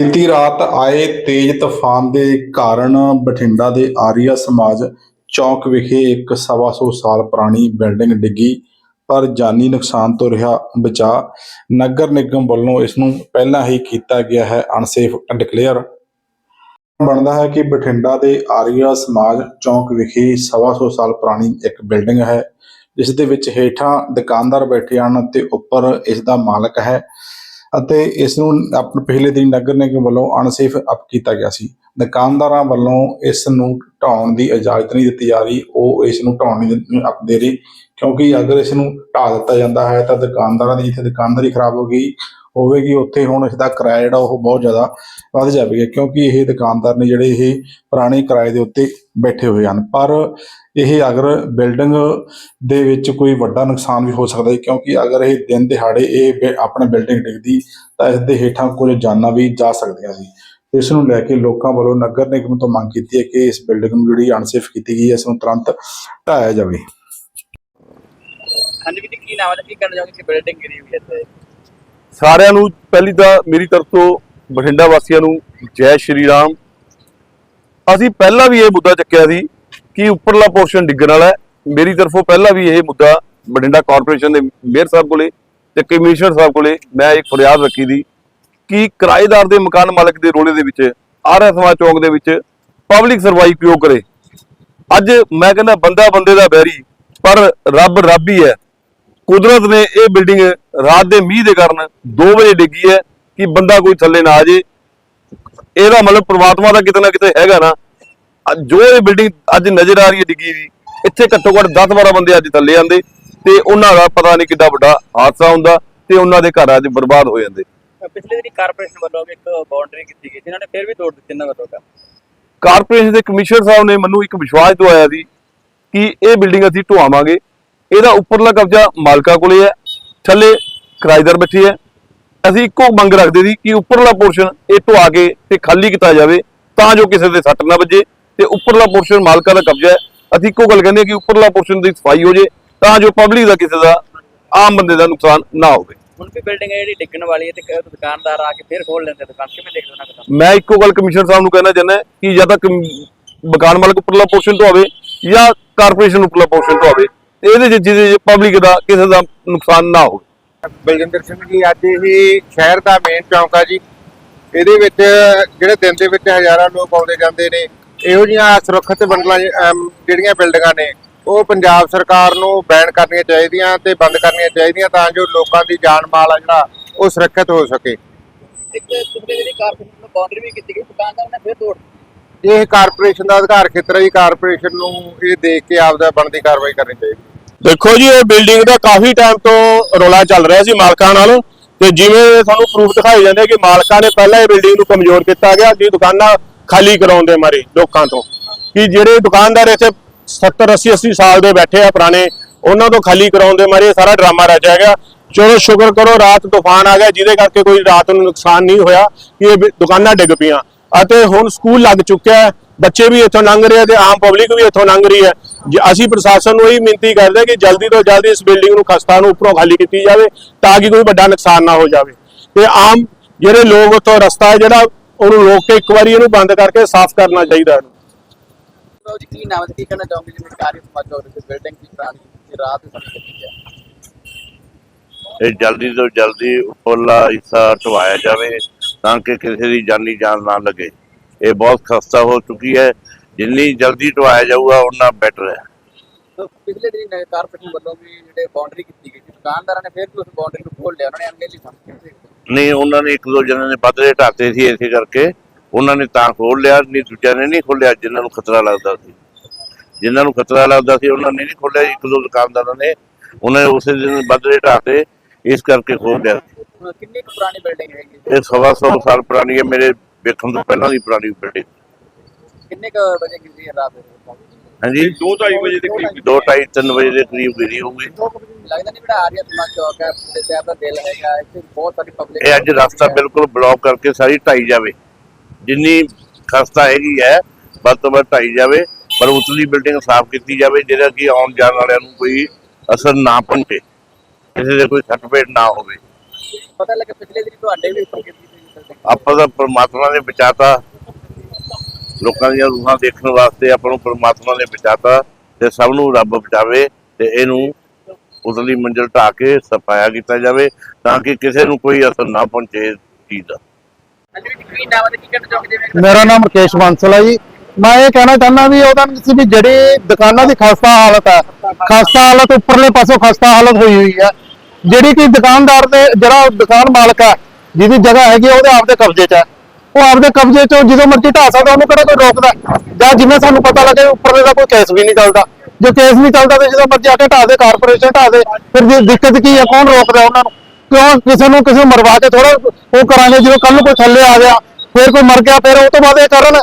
ਬੀਤੀ ਰਾਤ ਆਏ ਤੇਜ਼ ਤੂਫਾਨ ਦੇ ਕਾਰਨ ਬਠਿੰਡਾ ਦੇ ਆਰੀਆ ਸਮਾਜ ਚੌਕ ਵਿਖੇ ਇੱਕ ਸਵਾ ਸੌ ਸਾਲ ਪੁਰਾਣੀ ਬਿਲਡਿੰਗ ਡਿੱਗੀ, ਪਰ ਜਾਨੀ ਨੁਕਸਾਨ ਤੋਂ ਰਿਹਾ ਬਚਾ। ਨਗਰ ਨਿਗਮ ਵੱਲੋਂ ਇਸ ਨੂੰ ਪਹਿਲਾਂ ਹੀ ਕੀਤਾ ਗਿਆ ਹੈ ਅਨਸੇਫ ਡਿਕਲੇਅਰ ਬਣਦਾ ਹੈ ਕਿ ਬਠਿੰਡਾ ਦੇ ਆਰੀਆ ਸਮਾਜ ਚੌਕ ਵਿਖੇ ਸਵਾ ਸੌ ਸਾਲ ਪੁਰਾਣੀ ਇੱਕ ਬਿਲਡਿੰਗ ਹੈ, ਜਿਸ ਦੇ ਵਿੱਚ ਹੇਠਾਂ ਦੁਕਾਨਦਾਰ ਬੈਠੇ ਹਨ ਤੇ ਉੱਪਰ ਇਸ ਦਾ ਮਾਲਕ ਹੈ। ਅਤੇ ਇਸ ਨੂੰ ਆਪਣੇ ਪਹਿਲੇ ਦਿਨ ਨਗਰ ਨਿਗਮ ਵੱਲੋਂ ਅਨਸੇਫ ਅਪ ਕੀਤਾ ਗਿਆ ਸੀ। ਦੁਕਾਨਦਾਰਾਂ ਵੱਲੋਂ ਇਸ ਨੂੰ ਢਾਉਣ ਦੀ ਇਜਾਜ਼ਤ ਨਹੀਂ ਦਿੱਤੀ ਜਾ ਰਹੀ। ਉਹ ਇਸ ਨੂੰ ਢਾਉਣ ਨਹੀਂ ਅਪ ਦੇ ਰਹੀ। ਕਿਉਂਕਿ ਅਗਰ ਇਸ ਨੂੰ ਢਾਹ ਦਿੱਤਾ ਜਾਂਦਾ ਹੈ ਤਾਂ ਦੁਕਾਨਦਾਰਾਂ ਦੀ ਜਿੱਥੇ ਦੁਕਾਨਦਾਰੀ ਖਰਾਬ ਹੋ ਗਈ ਹੋਵੇਗੀ, ਉੱਥੇ ਹੁਣ ਇਸ ਦਾ ਕਿਰਾਇਆ ਜਿਹੜਾ ਉਹ ਬਹੁਤ ਜ਼ਿਆਦਾ ਵੱਧ ਜਾਵੇਗਾ, ਕਿਉਂਕਿ ਇਹ ਦੁਕਾਨਦਾਰ ਨੇ ਜਿਹੜੇ ਇਹ ਪੁਰਾਣੇ ਕਿਰਾਏ ਦੇ ਉੱਤੇ ਬੈਠੇ ਹੋਏ ਹਨ। ਪਰ ਇਹ ਅਗਰ ਬਿਲਡਿੰਗ ਦੇ ਵਿੱਚ ਕੋਈ ਵੱਡਾ ਨੁਕਸਾਨ ਵੀ ਹੋ ਸਕਦਾ ਹੈ, ਕਿਉਂਕਿ ਅਗਰ ਇਹ ਦਿਨ ਦਿਹਾੜੇ ਇਹ ਆਪਣਾ ਬਿਲਡਿੰਗ ਡਿੱਗਦੀ, ਤਾਂ ਇਸ ਦੇ ਹੇਠਾਂ ਕੁਝ ਜਾਨਾਂ ਵੀ ਜਾ ਸਕਦੀਆਂ ਸੀ। ਇਸ ਨੂੰ ਲੈ ਕੇ ਲੋਕਾਂ ਵੱਲੋਂ ਨਗਰ ਨਿਗਮ ਤੋਂ ਮੰਗ ਕੀਤੀ ਹੈ ਕਿ ਇਸ ਬਿਲਡਿੰਗ ਨੂੰ ਜਿਹੜੀ ਅਨਸੇਫ ਕੀਤੀ ਗਈ ਹੈ, ਇਸ ਨੂੰ ਤੁਰੰਤ ਢਾਇਆ ਜਾਵੇ। ਹਾਂਜੀ ਵੀ ਕੀ ਨਾਮ ਹੈ? ਕੀ ਕਹਿਣਾ ਚਾਹੋਗੇ ਕਿ ਬਿਲਡਿੰਗ ਗਿਰੀ ਹੋਈ ਹੈ ਇੱਥੇ? ਸਾਰਿਆਂ ਨੂੰ ਪਹਿਲੀ ਤਾਂ ਮੇਰੀ ਤਰਫ ਤੋਂ ਬਠਿੰਡਾ ਵਾਸੀਆਂ ਨੂੰ ਜੈ ਸ਼੍ਰੀ ਰਾਮ। ਅਸੀਂ ਪਹਿਲਾਂ ਵੀ ਇਹ ਮੁੱਦਾ ਚੱਕਿਆ ਸੀ ਕਿ ਉੱਪਰਲਾ ਪੋਰਸ਼ਨ ਡਿੱਗਣ ਵਾਲਾ ਹੈ। ਮੇਰੀ ਤਰਫੋਂ ਪਹਿਲਾਂ ਵੀ ਇਹ ਮੁੱਦਾ ਬਠਿੰਡਾ ਕਾਰਪੋਰੇਸ਼ਨ ਦੇ ਮੇਅਰ ਸਾਹਿਬ ਕੋਲੇ ਤੇ ਕਮਿਸ਼ਨਰ ਸਾਹਿਬ ਕੋਲੇ ਮੈਂ ਇੱਕ ਫਰਿਆਦ ਰੱਖੀ ਦੀ ਕਿ ਕਿਰਾਏਦਾਰ ਦੇ ਮਕਾਨ ਮਾਲਕ ਦੇ ਰੋਲੇ ਦੇ ਵਿੱਚ ਆਰਐਸ ਸਮਾਜ ਚੌਂਕ ਦੇ ਵਿੱਚ ਪਬਲਿਕ ਸਰਵਾਈ ਕਿਉਂ ਕਰੇ। ਅੱਜ ਮੈਂ ਕਹਿੰਦਾ ਬੰਦਾ ਬੰਦੇ ਦਾ ਬੈਰੀ, ਪਰ ਰੱਬ ਰੱਬ ਹੀ ਹੈ। ਕੁਦਰਤ ਨੇ ਇਹ ਬਿਲਡਿੰਗ ਰਾਤ ਦੇ ਮੀਂਹ ਦੇ ਕਾਰਨ 2 ਵਜੇ ਡਿੱਗੀ ਹੈ ਕਿ ਬੰਦਾ ਕੋਈ ਥੱਲੇ ਨਾ ਆ ਜੇ। ਇਹਦਾ ਮਤਲਬ ਪ੍ਰਮਾਤਮਾ ਦਾ ਕਿਤੇ ਨਾ ਕਿਤੇ ਹੈਗਾ ਨਾ। ਜੋ ਇਹ ਬਿਲਡਿੰਗ ਅੱਜ ਨਜ਼ਰ ਆ ਰਹੀ ਹੈ ਡਿੱਗੀ ਦੀ ਇੱਥੇ ਘੱਟੋ ਘੱਟ 10-12 ਬੰਦੇ ਅੱਜ ਥੱਲੇ ਆਂਦੇ ਤੇ ਉਹਨਾਂ ਦਾ ਪਤਾ ਨਹੀਂ ਕਿੱਡਾ ਵੱਡਾ ਹਾਦਸਾ ਹੁੰਦਾ ਤੇ ਉਹਨਾਂ ਦੇ ਘਰ ਅੱਜ ਬਰਬਾਦ ਹੋ ਜਾਂਦੇ। ਪਿਛਲੇ ਦਿਨੀ ਕਾਰਪੋਰੇਸ਼ਨ ਵੱਲੋਂ ਇੱਕ ਬਾਉਂਡਰੀ ਕੀਤੀ ਗਈ ਜਿਨ੍ਹਾਂ ਨੇ ਫਿਰ ਵੀ ਤੋੜ ਦਿੱਤੀ ਇਹਨਾਂ ਵੱਲੋਂ ਕਾਰਪੋਰੇਸ਼ਨ ਦੇ ਕਮਿਸ਼ਨਰ ਸਾਹਿਬ ਨੇ ਮੈਨੂੰ ਇੱਕ ਵਿਸ਼ਵਾਸ ਦਵਾਇਆ ਸੀ ਕਿ ਇਹ ਬਿਲਡਿੰਗ ਅਸੀਂ ਢਵਾਵਾਂਗੇ ਇਹਦਾ ਉੱਪਰਲਾ ਕਬਜ਼ਾ ਮਾਲਕਾ ਕੋਲੇ ਹੈ ਥੱਲੇ ਕਿਰਾਏਦਾਰ ਬੈਠੇ ਹੈ। ਅਸੀਂ ਇੱਕੋ ਮੰਗ ਰੱਖਦੇ ਸੀ ਕਿ ਉੱਪਰਲਾ ਪੋਰਸ਼ਨ ਇਹ ਢਵਾ ਕੇ ਤੇ ਖਾਲੀ ਕੀਤਾ ਜਾਵੇ ਤਾਂ ਜੋ ਕਿਸੇ ਦੇ ਸੱਟ ਨਾ ਵੱਜੇ ਤੇ ਉੱਪਰਲਾ ਪੋਰਸ਼ਨ ਮਾਲਕਾ ਦਾ ਕਬਜ਼ਾ ਹੈ। ਅਸੀਂ ਇੱਕੋ ਗੱਲ ਕਹਿੰਦੇ ਹਾਂ ਕਿ ਉੱਪਰਲਾ ਪੋਰਸ਼ਨ ਦੀ ਸਫ਼ਾਈ ਹੋ ਜੇ ਤਾਂ ਜੋ ਪਬਲਿਕ ਦਾ ਕਿਸੇ ਦਾ ਆਮ ਬੰਦੇ ਦਾ ਨੁਕਸਾਨ ਨਾ ਹੋਵੇ। ਹੁਣ ਵੀ ਬਿਲਡਿੰਗ ਹੈ ਜਿਹੜੀ ਡਿੱਗਣ ਵਾਲੀ ਹੈ ਤੇ ਦੁਕਾਨਦਾਰ ਆ ਕੇ ਫਿਰ ਖੋਲ ਲੈਂਦੇ ਦੁਕਾਨ। ਕਿਵੇਂ ਦੇਖਦੇ ਹੋ ਨਾ ਕਦਮ ਮੈਂ ਇੱਕੋ ਗੱਲ ਕਮਿਸ਼ਨਰ ਸਾਹਿਬ ਨੂੰ ਕਹਿਣਾ ਚਾਹੁੰਦਾ ਕਿ ਜਾਂ ਤਾਂ ਮਕਾਨ ਮਾਲਕ ਉੱਪਰਲਾ ਪੋਰਸ਼ਨ ਢਵਾਵੇ ਜਾਂ ਕਾਰਪੋਰੇਸ਼ਨ ਉੱਪਰਲਾ ਪੋਰਸ਼ਨ ਢਵਾਵੇ ਇਹਦੇ ਚ ਜਿਹਦੇ ਪਬਲਿਕ ਦਾ ਕਿਸੇ ਦਾ ਨੁਕਸਾਨ ਨਾ ਹੋਵੇ। ਬਲਜਿੰਦਰ ਸਿੰਘ ਜੀ ਅੱਜ ਇਹ ਸ਼ਹਿਰ ਦਾ ਮੇਨ ਚੌਂਕ ਆ ਜੀ। ਇਹਦੇ ਵਿੱਚ ਜਿਹੜੇ ਦਿਨ ਦੇ ਵਿੱਚ ਹਜ਼ਾਰਾਂ ਲੋਕ ਆਉਂਦੇ ਜਾਂਦੇ ਨੇ ਇਹੋ ਜਿਹੀਆਂ ਸੁਰੱਖਿਅਤ ਬੰਡਲਾਂ ਅਮ, ਜਿਹੜੀਆਂ ਬਿਲਡਿੰਗਾਂ ਨੇ ਉਹ ਪੰਜਾਬ ਸਰਕਾਰ ਨੂੰ ਬੈਨ ਕਰਨੀਆਂ ਚਾਹੀਦੀਆਂ ਤੇ ਬੰਦ ਕਰਨੀਆਂ ਚਾਹੀਦੀਆਂ ਤਾਂ ਜੋ ਲੋਕਾਂ ਦੀ ਜਾਨ ਮਾਲ ਆ ਜਿਹੜਾ ਉਹ ਸੁਰੱਖਿਅਤ ਹੋ ਸਕੇ। ਇੱਕ ਪਿਛਲੇ ਦਿਨੀ ਕਾਰਪੋਰੇਸ਼ਨ ਵੱਲੋਂ ਬਾਉਂਡਰੀ ਵੀ ਕੀਤੀ ਗਈ। ਦੁਕਾਨਦਾਰ ਨੇ ਫਿਰ ਤੋੜ ਇਹ ਕਾਰਪੋਰੇਸ਼ਨ ਦਾ ਅਧਿਕਾਰ ਖੇਤਰ ਹੈ ਜੀ। ਕਾਰਪੋਰੇਸ਼ਨ ਨੂੰ ਇਹ ਦੇਖ ਕੇ ਆਪਦਾ ਬਣਦੀ ਕਾਰਵਾਈ ਕਰਨੀ ਚਾਹੀਦੀ ਦੇਖੋ ਜੀ, ਇਹ ਬਿਲਡਿੰਗ ਦਾ ਕਾਫੀ ਟਾਈਮ ਤੋਂ ਰੌਲਾ ਚੱਲ ਰਿਹਾ ਸੀ ਮਾਲਕਾਂ ਨਾਲ ਤੇ ਜਿਵੇਂ ਸਾਨੂੰ ਪ੍ਰੂਫ ਦਿਖਾਏ ਜਾਂਦੇ ਕਿ ਮਾਲਕਾਂ ਨੇ ਪਹਿਲਾਂ ਇਹ ਬਿਲਡਿੰਗ ਨੂੰ ਕਮਜ਼ੋਰ ਕੀਤਾ ਗਿਆ ਕਿ ਦੁਕਾਨਾਂ ਖਾਲੀ ਕਰਾਉਣ ਦੇ ਮਾਰੇ ਲੋਕਾਂ ਤੋਂ। ਕਿ ਜਿਹੜੇ ਦੁਕਾਨਦਾਰ ਇੱਥੇ 70 80 80 ਸਾਲ ਦੇ ਬੈਠੇ ਆ ਪੁਰਾਣੇ, ਉਹਨਾਂ ਤੋਂ ਖਾਲੀ ਕਰਾਉਣ ਦੇ ਮਾਰੇ ਇਹ ਸਾਰਾ ਡਰਾਮਾ ਰਚਿਆ ਗਿਆ ਚਲੋ ਸ਼ੁਕਰ ਕਰੋ, ਰਾਤ ਤੂਫਾਨ ਆ ਗਿਆ, ਜਿਹਦੇ ਕਰਕੇ ਕੋਈ ਰਾਤ ਨੂੰ ਨੁਕਸਾਨ ਨਹੀਂ ਹੋਇਆ ਕਿ ਇਹ ਦੁਕਾਨਾਂ ਡਿੱਗ ਪਈਆਂ। ਅਤੇ ਹੁਣ ਸਕੂਲ ਲੱਗ ਚੁੱਕਿਆ ਹੈ। ਬੱਚੇ ਵੀ ਇੱਥੋਂ ਲੰਘ ਰਹੇ ਆ ਤੇ ਆਮ ਪਬਲਿਕ ਵੀ ਇੱਥੋਂ ਲੰਘ ਰਹੀ ਹੈ। ਜੇ ਅਸੀਂ ਪ੍ਰਸ਼ਾਸਨ ਨੂੰ ਇਹੀ ਬੇਨਤੀ ਕਰਦੇ ਕਿ ਜਲਦੀ ਤੋਂ ਜਲਦੀ ਇਸ ਬਿਲਡਿੰਗ ਨੂੰ ਖਸਤਾ ਨੂੰ ਉੱਪਰੋਂ ਖਾਲੀ ਕੀਤੀ ਜਾਵੇ ਤਾਂ ਕਿ ਕੋਈ ਵੱਡਾ ਨੁਕਸਾਨ ਨਾ ਹੋ ਜਾਵੇ। ਤੇ ਆਮ ਜਿਹੜੇ ਲੋਕ ਉੱਥੋਂ ਰਸਤਾ ਹੈ ਜਿਹੜਾ ਉਹਨੂੰ ਰੋਕ ਕੇ ਇੱਕ ਵਾਰੀ ਇਹਨੂੰ ਬੰਦ ਕਰਕੇ ਸਾਫ਼ ਕਰਨਾ ਚਾਹੀਦਾ ਹੈ। ਜੀ ਕੀ ਨਾਮ ਕੀ ਕਹਿਣਾ ਚਾਹੋਗੇ ਜਿਵੇਂ ਕਾਰੀ ਸਮਾਜ ਦੇ ਬਿਲਡਿੰਗ ਦੀ ਪੁਰਾਣੀ ਰਾਤ ਇਹ ਜਲਦੀ ਤੋਂ ਜਲਦੀ ਉੱਪਰਲਾ ਹਿੱਸਾ ਢਵਾਇਆ ਜਾਵੇ। ਤਾਂ ਕਿ ਕਿਸੇ ਦੀ ਜਾਨੀ ਜਾਨ ਨਾ ਲੱਗੇ। ਇਹ ਬਹੁਤ ਖਸਤਾ ਹੋ ਚੁੱਕੀ ਹੈ। ਜਿੰਨੀ ਜਲਦੀ ਢਵਾਇਆ ਜਾਊਗਾ ਉਨਾ ਬੈਟਰ ਹੈ। ਤਾਂ ਪਿਛਲੇ ਦਿਨ ਕਾਰਪੋਰੇਸ਼ਨ ਵੱਲੋਂ ਵੀ ਜਿਹੜੇ ਬਾਉਂਡਰੀ ਕੀਤੀ ਗਈ ਸੀ ਦੁਕਾਨਦਾਰਾਂ ਨੇ ਫਿਰ ਵੀ ਉਸ ਬਾਉਂਡਰੀ ਨੂੰ ਖੋਲ ਲਿਆ। ਉਹਨਾਂ ਨੇ ਅਨਗੇਲੀ ਸਮਝੀ ਨਹੀਂ ਉਹਨਾਂ ਨੇ ਇੱਕ ਦੋ ਜਣਾਂ ਨੇ ਬਦਲੇ ਢਾਤੇ ਸੀ ਇਸੇ ਕਰਕੇ। ਉਹਨਾਂ ਨੇ ਤਾਂ ਖੋਲ ਲਿਆ ਨਹੀਂ ਦੂਜਿਆਂ ਨੇ ਨਹੀਂ ਖੋਲਿਆ ਜਿਨ੍ਹਾਂ ਨੂੰ ਖਤਰਾ ਲੱਗਦਾ ਸੀ। ਜਿਨ੍ਹਾਂ ਨੂੰ ਖਤਰਾ ਲੱਗਦਾ ਸੀ ਉਹਨਾਂ ਨੇ ਨਹੀਂ ਖੋਲਿਆ ਇੱਕ ਦੋ ਦੁਕਾਨਦਾਰਾਂ ਨੇ ਉਹਨਾਂ ਨੇ ਉਸੇ ਦਿਨ ਬਦਲੇ ਢਾਤੇ ਇਸ ਕਰਕੇ ਖੋਲ ਲਿਆ। ਕਿੰਨੀ ਕੁ ਪੁਰਾਣੀ ਬਿਲਡਿੰਗ ਹੈਗੀ? ਇਹ ਸਵਾ ਸੌ ਸਾਲ ਪੁਰਾਣੀ ਹੈ ਮੇਰੇ ਵੇਖਣ ਤੋਂ ਪਹਿਲਾਂ ਦੀ ਪੁਰਾਣੀ ਬਿਲਡਿੰਗ ਕਿੰਨੇ ਕੁ ਵਜੇ ਗਿਰੀ ਹੈ ਰਾਤ? ਦੇ ਹਾਂਜੀ 2:30 ਵਜੇ ਦੇ ਕਰੀਬ 2:30 3 ਵਜੇ ਦੇ ਕਰੀਬ ਗਿਰੀ ਹੋਊਗੀ। ਲੱਗਦਾ ਨਹੀਂ ਜਿਹੜਾ ਆਰੀਆ ਸਮਾਜ ਚੌਕ ਹੈ ਪੂਰੇ ਸ਼ਹਿਰ ਦਾ ਦਿਲ ਹੈਗਾ ਇੱਥੇ ਬਹੁਤ ਸਾਰੀ ਪਬਲਿਕ ਇਹ ਅੱਜ ਰਸਤਾ ਬਿਲਕੁਲ ਬਲੌਕ ਕਰਕੇ ਸਾਰੀ ਢਾਈ ਜਾਵੇ। ਜਿੰਨੀ ਖਸਤਾ ਹੈਗੀ ਹੈ ਵੱਧ ਤੋਂ ਵੱਧ ਢਾਈ ਜਾਵੇ ਪਰ ਉਤਲੀ ਬਿਲਡਿੰਗ ਸਾਫ਼ ਕੀਤੀ ਜਾਵੇ ਜਿਹੜਾ ਕਿ ਆਉਣ ਜਾਣ ਵਾਲਿਆਂ ਨੂੰ ਕੋਈ ਅਸਰ ਨਾ ਪਹੁੰਚੇ। ਕਿਸੇ ਦੇ ਕੋਈ ਸੱਟ ਫੇਟ ਨਾ ਹੋਵੇ। ਪਤਾ ਲੱਗਾ ਪਿਛਲੇ ਦਿਨ ਤੁਹਾਡੇ ਵੀ ਉੱਪਰ ਕੀਤੀ ਸੀ। ਆਪਾਂ ਤਾਂ ਪ੍ਰਮਾਤਮਾ ਨੇ ਬਚਾਤਾ। ਲੋਕਾਂ ਦੀਆਂ ਰੂਹਾਂ ਦੇਖਣ ਵਾਸਤੇ ਆਪਾਂ ਨੂੰ ਪ੍ਰਮਾਤਮਾ ਨੇ ਬਚਾਤਾ ਤੇ ਸਭ ਨੂੰ ਰੱਬ ਬਚਾਵੇ ਤੇ ਇਹਨੂੰ ਉਤਲੀ ਮੰਜ਼ਿਲ ਢਾ ਕੇ ਸਫਾਇਆ ਕੀਤਾ ਜਾਵੇ ਤਾਂ ਕਿ ਕਿਸੇ ਨੂੰ ਕੋਈ ਅਸਰ ਨਾ ਪਹੁੰਚੇ ਇਸ ਚੀਜ਼ ਦਾ। ਮੇਰਾ ਨਾਮ ਮੁਕੇਸ਼ ਬਾਂਸਲ ਹੈ ਜੀ। ਮੈਂ ਇਹ ਕਹਿਣਾ ਚਾਹੁੰਦਾ ਵੀ ਉਹਦਾ ਸੀ ਵੀ ਜਿਹੜੀ ਦੁਕਾਨਾਂ ਦੀ ਖਸਤਾ ਹਾਲਤ ਹੈ। ਖਸਤਾ ਹਾਲਤ ਉੱਪਰਲੇ ਪਾਸੋਂ ਖਸਤਾ ਹਾਲਤ ਹੋਈ ਹੋਈ ਹੈ। ਜਿਹੜੀ ਕਿ ਦੁਕਾਨਦਾਰ ਦੇ ਜਿਹੜਾ ਦੁਕਾਨ ਮਾਲਕ ਹੈ ਜਿਹਦੀ ਜਗ੍ਹਾ ਹੈਗੀ ਆ, ਉਹਦੇ ਆਪਦੇ ਕਬਜ਼ੇ 'ਚ ਹੈ। ਉਹ ਆਪਦੇ ਕਬਜ਼ੇ 'ਚੋਂ ਜਦੋਂ ਮਰਜ਼ੀ ਢਾ ਸਕਦਾ ਉਹਨੂੰ ਕਿਹੜਾ ਕੋਈ ਰੋਕਦਾ ਜਾਂ ਜਿਵੇਂ ਸਾਨੂੰ ਪਤਾ ਲੱਗੇ ਉੱਪਰਲੇ ਦਾ ਕੋਈ ਕੇਸ ਵੀ ਨਹੀਂ ਚੱਲਦਾ। ਜੇ ਕੇਸ ਨਹੀਂ ਚੱਲਦਾ ਤੇ ਜਦੋਂ ਮਰਜ਼ੀ ਆ ਕੇ ਢਾ ਦੇ ਕਾਰਪੋਰੇਸ਼ਨ ਢਾ ਦੇ ਫਿਰ ਜੇ ਦਿੱਕਤ ਕੀ ਹੈ ਕੌਣ ਰੋਕਦਾ ਉਹਨਾਂ ਨੂੰ? ਕਿਉਂ ਕਿਸੇ ਨੂੰ ਕਿਸੇ ਨੂੰ ਮਰਵਾ ਕੇ ਥੋੜਾ ਉਹ ਕਰਾਂਗੇ ਜਦੋਂ ਕੱਲ ਨੂੰ ਕੋਈ ਥੱਲੇ ਆ ਗਿਆ ਫਿਰ ਕੋਈ ਮਰ ਗਿਆ ਫਿਰ ਉਹ ਤੋਂ ਬਾਅਦ ਇਹ ਕਰਨ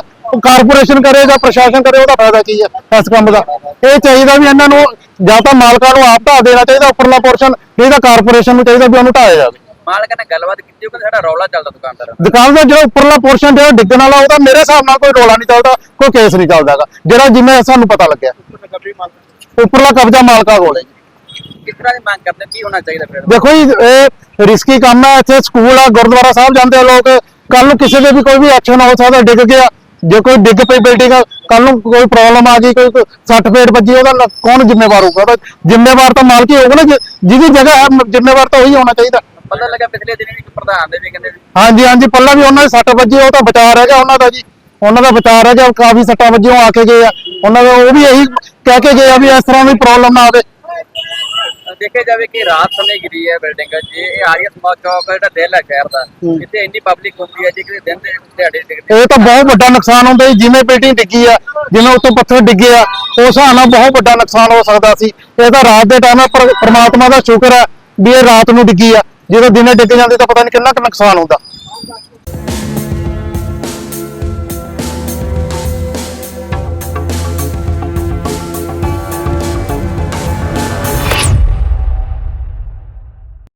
ਕਾਰਪੋਰੇਸ਼ਨ ਕਰੇ ਜਾਂ ਪ੍ਰਸ਼ਾਸਨ ਕਰੇ ਉਹਦਾ ਫਾਇਦਾ ਕੀ ਹੈ ਇਸ ਕੰਮ ਦਾ? ਇਹ ਚਾਹੀਦਾ ਵੀ ਇਹਨਾਂ ਨੂੰ ਜਾਂ ਤਾਂ ਮਾਲਕਾਂ ਨੂੰ ਆਪ ਢਾ ਦੇਣਾ ਚਾਹੀਦਾ ਉੱਪਰਲਾ ਪੋਰਸ਼ਨ ਨਹੀਂ ਤਾਂ ਕਾਰਪੋਰੇਸ਼ਨ ਨੂੰ ਚਾਹੀਦਾ ਵੀ ਉਹਨੂੰ ਢਾਇਆ ਜਾਵੇ। ਮਾਲਕਾਂ ਨਾਲ ਗੱਲਬਾਤ ਕੀਤੀ ਉਹ ਕਹਿੰਦੇ ਸਾਡਾ ਰੌਲਾ ਚੱਲਦਾ ਦੁਕਾਨਦਾਰਾਂ ਦੁਕਾਨ ਦਾ ਜਿਹੜਾ ਉੱਪਰਲਾ ਪੋਰਸ਼ਨ ਜਿਹੜਾ ਡਿੱਗਣ ਵਾਲਾ ਉਹਦਾ ਮੇਰੇ ਹਿਸਾਬ ਨਾਲ ਕੋਈ ਰੋਲਾ ਨਹੀਂ ਚੱਲਦਾ ਕੋਈ ਕੇਸ ਨਹੀਂ ਚੱਲਦਾਗਾ ਜਿਹੜਾ ਜਿਵੇਂ ਸਾਨੂੰ ਪਤਾ ਲੱਗਿਆ। ਉੱਪਰਲਾ ਕਬਜ਼ਾ ਮਾਲਕਾਂ ਕੋਲ ਹੈ ਜੀ। ਕਿਸ ਤਰ੍ਹਾਂ ਦੀ ਮੰਗ ਕਰਦੇ ਕੀ ਹੋਣਾ ਚਾਹੀਦਾ ਫਿਰ? ਦੇਖੋ ਜੀ ਇਹ ਰਿਸਕੀ ਕੰਮ ਹੈ ਇੱਥੇ ਸਕੂਲ ਆ ਗੁਰਦੁਆਰਾ ਸਾਹਿਬ ਜਾਂਦੇ ਆ ਲੋਕ। ਕੱਲ ਨੂੰ ਕਿਸੇ ਦੇ ਵੀ ਕੋਈ ਵੀ ਐਕਸ਼ਨ ਹੋ ਸਕਦਾ ਡਿੱਗ ਗਿਆ। ਜੇ ਕੋਈ ਡਿੱਗ ਪਈ ਬਿਲਡਿੰਗ ਕੱਲ ਨੂੰ ਕੋਈ ਪ੍ਰੋਬਲਮ ਆ ਗਈ ਕੋਈ ਸੱਟ ਫੇਟ ਵੱਜੀ ਉਹਦਾ ਕੌਣ ਜ਼ਿੰਮੇਵਾਰ ਹੋਊਗਾ? ਉਹਦਾ ਜ਼ਿੰਮੇਵਾਰ ਤਾਂ ਮਾਲਕ ਹੀ ਹੋਊਗਾ ਨਾ ਜਿਹਦੀ ਜਗ੍ਹਾ ਹੈ ਜ਼ਿੰਮੇਵਾਰ ਤਾਂ ਉਹੀ ਹੋਣਾ ਚਾਹੀਦਾ। ਪਤਾ ਲੱਗਾ ਪਿਛਲੇ ਦਿਨ ਵੀ ਇੱਕ ਪ੍ਰਧਾਨ ਦੇ ਵੀ ਕਹਿੰਦੇ ਵੀ ਹਾਂਜੀ ਹਾਂਜੀ ਪੱਲਾ ਵੀ ਉਹਨਾਂ ਦੀ ਸੱਟ ਵੱਜੀ ਉਹ ਤਾਂ ਬਚਾ ਰਹਿ ਗਿਆ ਉਹਨਾਂ ਦਾ ਜੀ। ਉਹਨਾਂ ਦਾ ਬਚਾ ਰਹਿ ਗਿਆ ਕਾਫੀ ਸੱਟਾਂ ਵੱਜੀਆਂ ਆ ਕੇ ਗਏ ਆ। ਉਹਨਾਂ ਦਾ ਉਹ ਵੀ ਇਹੀ ਕਹਿ ਕੇ ਗਏ ਆ ਵੀ ਇਸ ਤਰ੍ਹਾਂ ਦੀ ਪ੍ਰੋਬਲਮ ਨਾ ਆਵੇ। ਦੇਖਿਆ ਜਾਵੇ ਕਿ ਰਾਤ ਸਮੇਂ ਗਿਰੀ ਹੈ ਬਿਲਡਿੰਗ ਜੇ। ਇਹ ਆਰੀਆ ਸਮਾਜ ਚੌਕ ਜਿਹੜਾ ਦਿਲ ਹੈ ਸ਼ਹਿਰ ਦਾ। ਇੱਥੇ ਇੰਨੀ ਪਬਲਿਕ ਹੁੰਦੀ ਹੈ ਜੇ ਦਿਨ ਦੇ ਦਿਹਾੜੇ ਡਿੱਗਦੇ ਇਹ ਤਾਂ ਬਹੁਤ ਵੱਡਾ ਨੁਕਸਾਨ ਹੁੰਦਾ ਜੀ। ਜਿਵੇਂ ਬਿਲਡਿੰਗ ਡਿੱਗੀ ਆ ਜਿਵੇਂ ਉੱਤੋਂ ਪੱਥਰ ਡਿੱਗੇ ਆ ਉਸ ਹਿਸਾਬ ਨਾਲ ਬਹੁਤ ਵੱਡਾ ਨੁਕਸਾਨ ਹੋ ਸਕਦਾ ਸੀ। ਇਹ ਤਾਂ ਰਾਤ ਦੇ ਟਾਈਮ ਪਰ ਪ੍ਰਮਾਤਮਾ ਦਾ ਸ਼ੁਕਰ ਹੈ ਵੀ ਇਹ ਰਾਤ ਨੂੰ ਡਿੱਗੀ ਆ। ਜਦੋਂ ਦਿਨੇ ਡਿੱਗ ਜਾਂਦੀ ਤਾਂ ਪਤਾ ਨਹੀਂ ਕਿੰਨਾ ਕੁ ਨੁਕਸਾਨ ਹੁੰਦਾ।